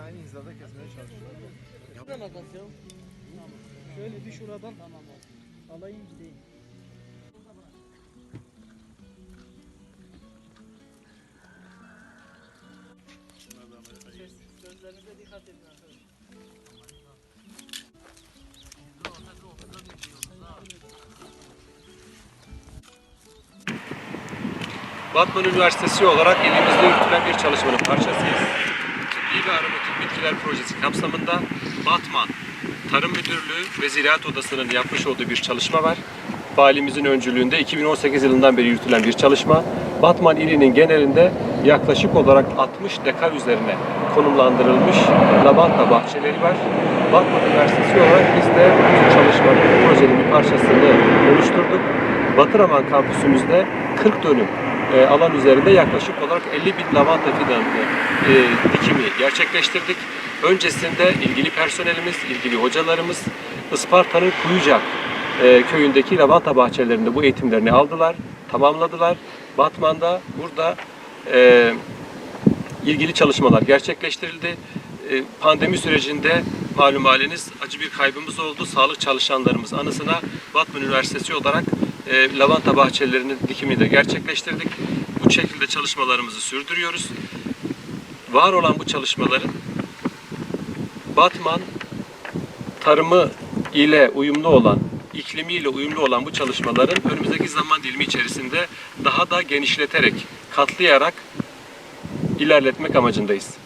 aynı hizada kesmeye çalışıyorlar. Ne makas ya? Şöyle bir şuradan alayım gideyim. Sözlerinize dikkat edin arkadaşlar. Batman Üniversitesi olarak elimizde yürütülen bir çalışmanın parçasıyız. Tıbbi ve aromatik bitkiler projesi kapsamında Batman Tarım Müdürlüğü ve Ziraat Odası'nın yapmış olduğu bir çalışma var. Valimizin öncülüğünde 2018 yılından beri yürütülen bir çalışma. Batman ilinin genelinde yaklaşık olarak 60 dekar üzerine konumlandırılmış lavanta bahçeleri var. Batman Üniversitesi olarak biz de bu çalışmanın, bu projenin bir parçasını oluşturduk. Batıraman kampüsümüzde 40 dönüm e, alan üzerinde yaklaşık olarak 50 bin lavanta fidanı e, dikimi gerçekleştirdik. Öncesinde ilgili personelimiz, ilgili hocalarımız Isparta'nın Kuyucak e, köyündeki lavanta bahçelerinde bu eğitimlerini aldılar, tamamladılar. Batman'da burada e, ilgili çalışmalar gerçekleştirildi. E, Pandemi sürecinde malum haliniz acı bir kaybımız oldu. Sağlık çalışanlarımız anısına Batman Üniversitesi olarak e, lavanta bahçelerinin dikimini de gerçekleştirdik. Bu şekilde çalışmalarımızı sürdürüyoruz. Var olan bu çalışmaların Batman tarımı ile uyumlu olan, iklimiyle uyumlu olan bu çalışmaların önümüzdeki zaman dilimi içerisinde daha da genişleterek, katlayarak ilerletmek amacındayız.